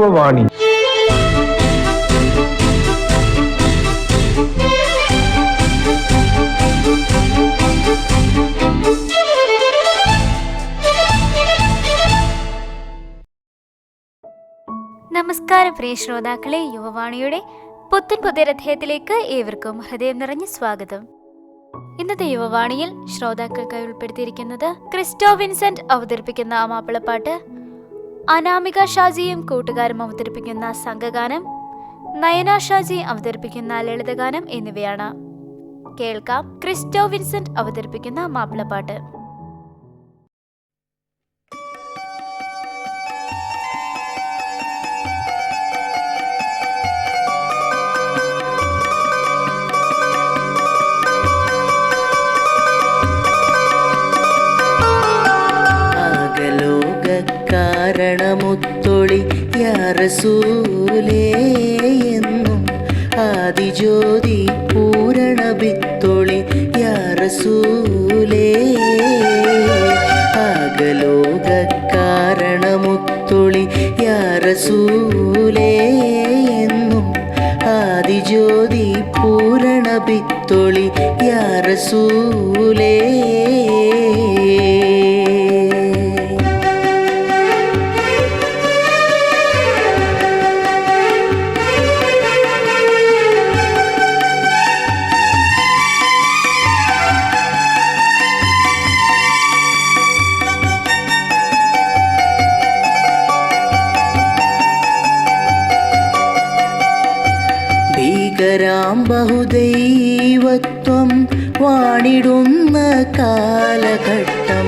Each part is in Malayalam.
യുവവാണി നമസ്കാരം പ്രിയ ശ്രോതാക്കളെ യുവവാണിയുടെ പുത്തൻ പുതിയ അധ്യായത്തിലേക്ക് ഏവർക്കും ഹൃദയം നിറഞ്ഞ സ്വാഗതം. ഇന്നത്തെ യുവവാണിയിൽ ശ്രോതാക്കൾക്കായി ഉൾപ്പെടുത്തിയിരിക്കുന്നത് ക്രിസ്റ്റോ വിൻസെന്റ് അവതരിപ്പിക്കുന്ന മാപ്പിളപ്പാട്ട് അനാമിക ഷാജിയും കൂട്ടുകാരും അവതരിപ്പിക്കുന്ന സംഘഗാനം നയന ഷാജി അവതരിപ്പിക്കുന്ന ലളിതഗാനം എന്നിവയാണ്. കേൾക്കാം ക്രിസ്റ്റോ വിൻസെന്റ് അവതരിപ്പിക്കുന്ന മാപ്പിളപ്പാട്ട്. യാറസൂലേ എന്നും ആദിജ്യോതി പൂരണ വിത്തൊളി യാറസൂലേ ആകലോക കാരണമുത്തൊളി യാറസൂലേ എന്നും ആദിജ്യോതി പൂരണ വിത്തൊളി യാറസൂലേ ബഹുദൈവത്വം വാണിടുന്ന കാലഘട്ടം.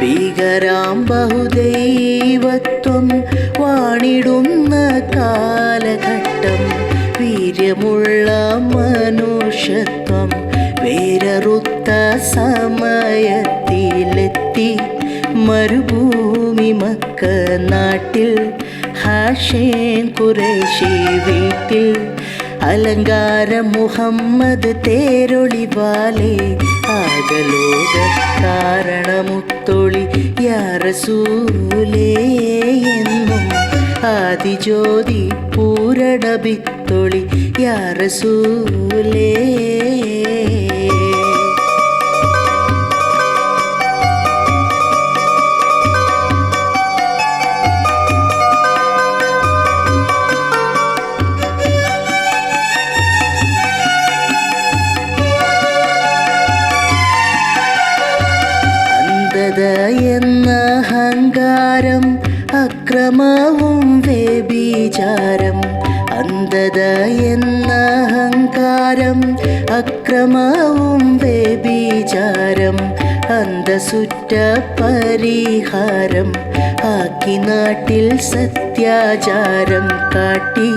ഭീകരാം ബഹുദൈവത്വം വാണിടുന്ന കാലഘട്ടം. വീര്യമുള്ള മനുഷ്യത്വം വേരറുത്ത സമയത്തിലെത്തി. മരുഭൂമി മക്ക നാട്ടിൽ ഹാഷേൻ കുറേശി വീട്ടിൽ അലങ്കാര മുഹമ്മദ് തേരൊളിവാലേ. ആകലോക കാരണമുത്തൊളി യാറസൂലേ എന്നും ആദിജ്യോതി പൂരണബിത്തൊളി യാറസൂലേ. അഹങ്കാരം അക്രമവും വ്യഭിചാരം. അന്ധത എന്ന അഹങ്കാരം അക്രമവും വ്യഭിചാരം. അന്തസുറ്റ പരിഹാരം ആക്കി നാട്ടിൽ സത്യാചാരം കാട്ടി.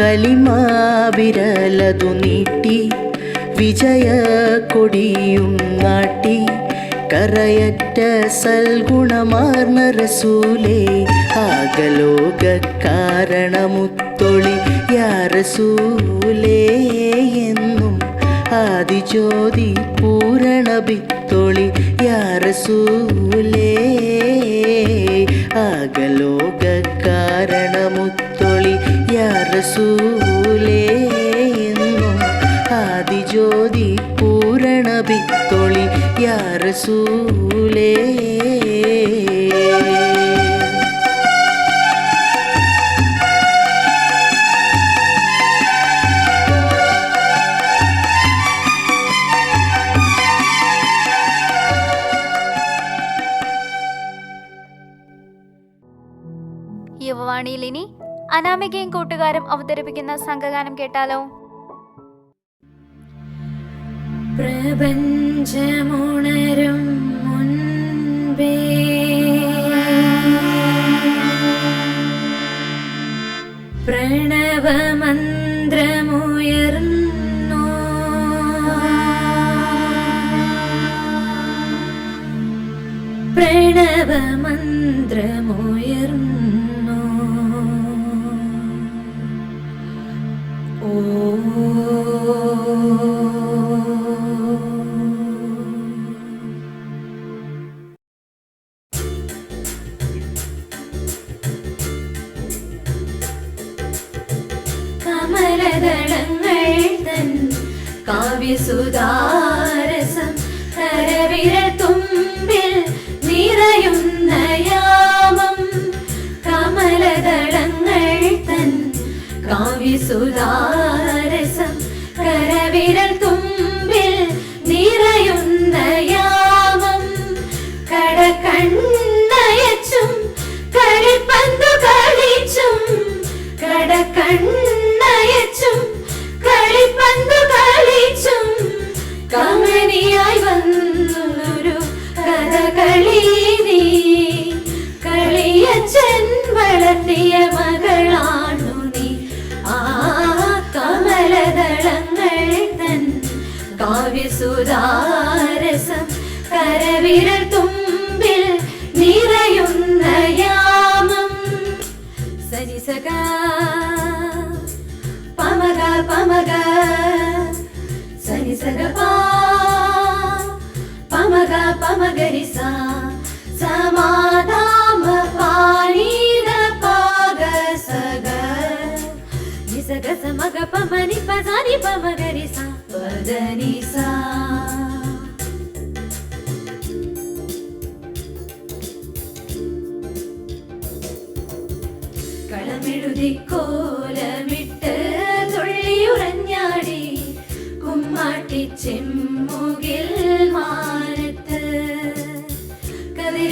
കലിമാവിരലതു നീട്ടി വിജയ കൊടിയും നാട്ടി. കറയറ്റ സൽഗുണമാർന്ന റസൂലേ ആകലോക കാരണമുത്തൊളി യാറസൂലേ എന്നും ആദിജ്യോതി പൂരണ ഭിത്തൊളി ആകലോക കാരണമുത്തൊളി യാറസൂലേ എന്നും ആദിജ്യോതി പൂരണ യാറസൂലേ യുവവാണിയിൽ ഇനി അനാമികയും കൂട്ടുകാരും അവതരിപ്പിക്കുന്ന സംഘഗാനം കേട്ടാലോ? പ്രപഞ്ചമുണരും മുൻപേ. പ്രണവമന്ത്രമുയർന്നു. പ്രണവമന്ത്രമുയർന്നു. ഓ. मगरिसा समाधाम समाधीपाग पागसग। गी सग पमनि पदानी पमगरिसा पदनिसा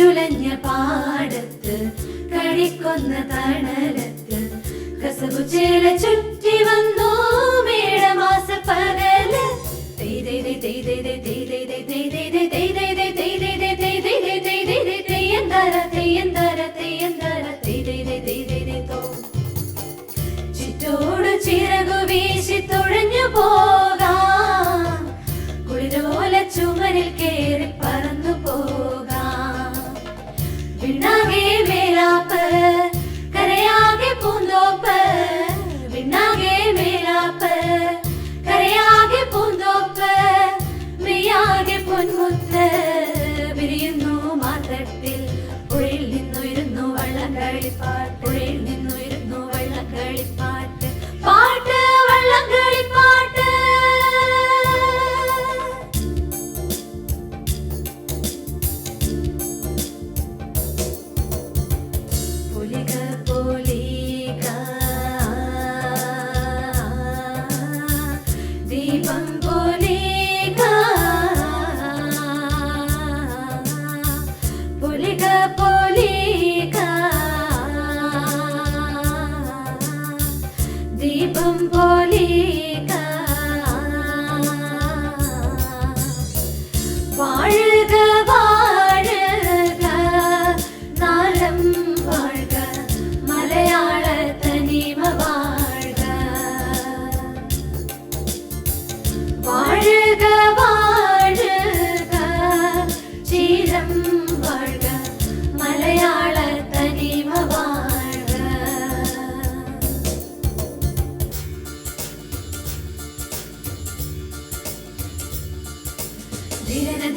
ഇരുളഞ്ഞ പാടത്ത് കണിക്കൊന്ന തണലത്ത് കസവു ചേല ചുറ്റി വന്നു മേടമാസ പകൽ തെയ്തേ തെയ്തേ തെയ്തേ തെയ്തേ തെയ്തേ തെയ്തേ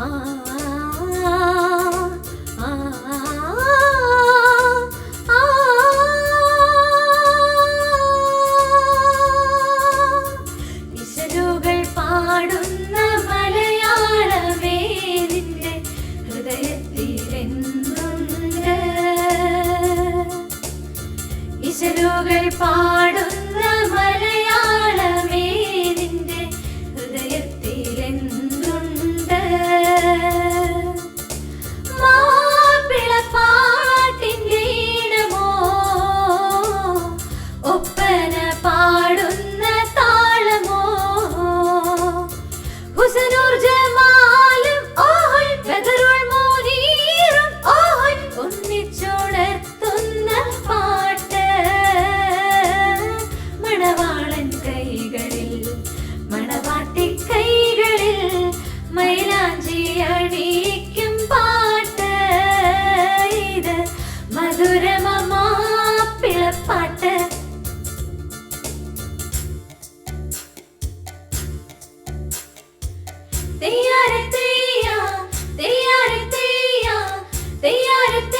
fun. தயாரத்தையா தயாரத்தையா தயாரத்தை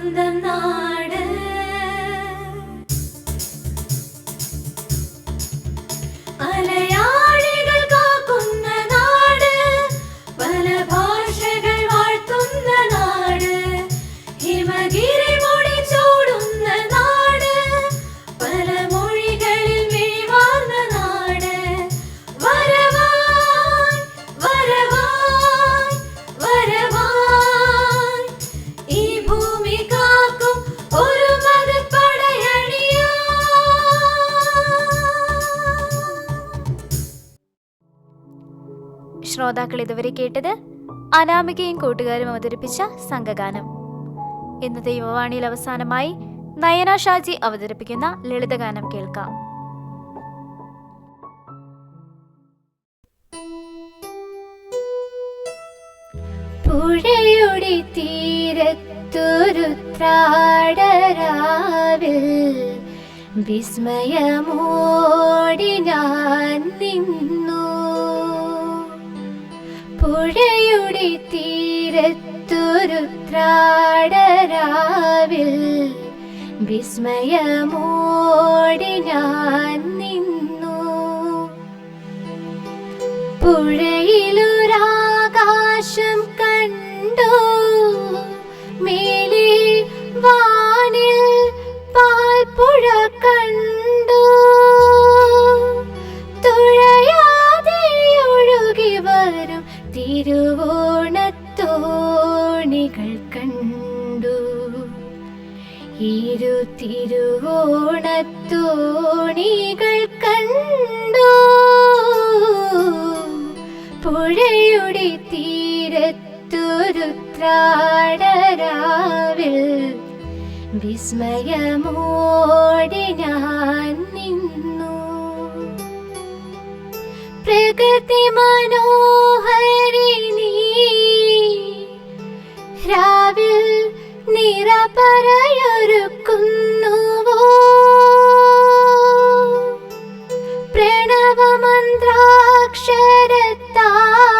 அந்த நான் ശ്രോതാക്കൾ ഇതുവരെ കേട്ടത് അനാമികയും കൂട്ടുകാരും അവതരിപ്പിച്ച സംഘഗാനം. ഇന്നത്തെ യുവവാണിയിൽ അവസാനമായി നയന ഷാജി അവതരിപ്പിക്കുന്ന ലളിതഗാനം കേൾക്കാം. പുഴയുടെ തീരത്തൊരുത്രാടരാവിൽ വിസ്മയമോടി ഞാൻ നിന്നു. പുഴയുടെ തീരത്തുരുത്രാടരാവിൽ വിസ്മയമോടി ഞാൻ നിന്നു. പുഴയിലൊരാകാശം തിരുവോണത്തോണികൾ കണ്ടോ? പുഴയുടെ തീരത്തൊരുത്രാടരാവിൽ വിസ്മയമോടി ഞാൻ നിന്നു. പ്രകൃതി മനോഹരി നീ രാവിൽ നിറപറയൊരുക്കുന്നുവോ प्रणवमन्त्राक्षरता।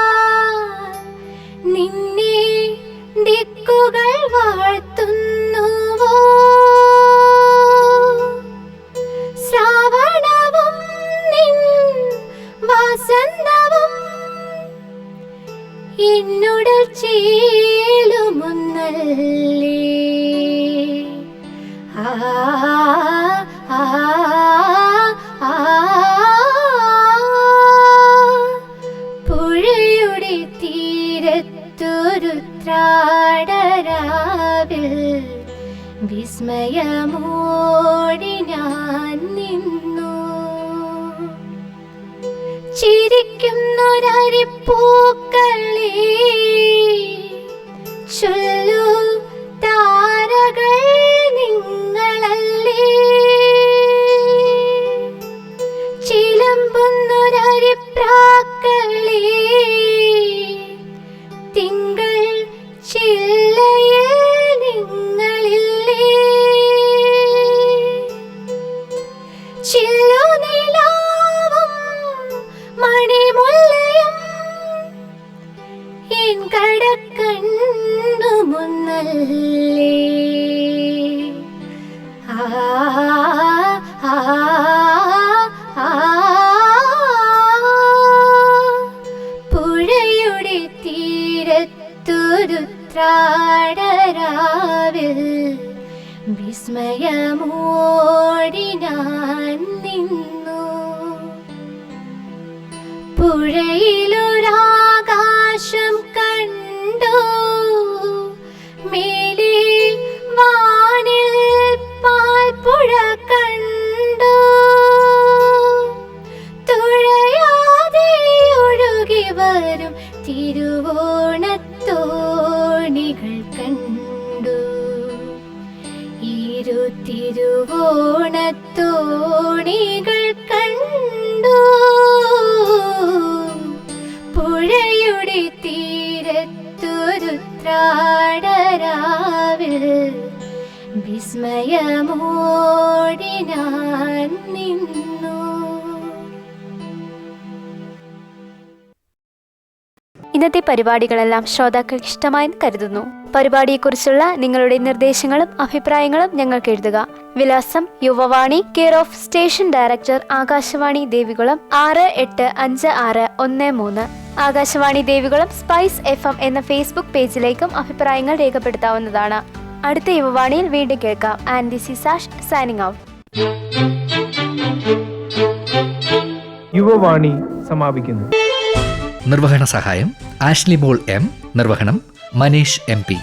നിന്നു ചൊല്ലു ആ ആ പുഴയുടെ തീരത്തൊരുത്രാടരാവിൽ വിസ്മയമോടി നിന്നു പുഴയിലൊരാകാശം ഇന്നത്തെ പരിപാടികളെല്ലാം ശ്രോതാക്കൾക്ക് ഇഷ്ടമായെന്ന് കരുതുന്നു. പരിപാടിയെക്കുറിച്ചുള്ള നിങ്ങളുടെ നിർദ്ദേശങ്ങളും അഭിപ്രായങ്ങളും ഞങ്ങൾക്ക് എഴുതുക. വിലാസം Yuvavani care of station director Akashvani Devikulam ആറ് എട്ട് അഞ്ച് ആറ് ഒന്ന് മൂന്ന്. Akashvani Devikulam spice F M എന്ന ഫേസ്ബുക്ക് പേജിലേക്കും അഭിപ്രായങ്ങൾ രേഖപ്പെടുത്താവുന്നതാണ്. അടുത്ത യുവവാണിയിൽ വീണ്ടും കേൾക്കാം. And this Sash signing out. Yuvavani സമാപിക്കുന്നു. നിർവഹണ സഹായം ആഷ്ലി ബോൾ എം നിർവഹണം മനീഷ് എം പി.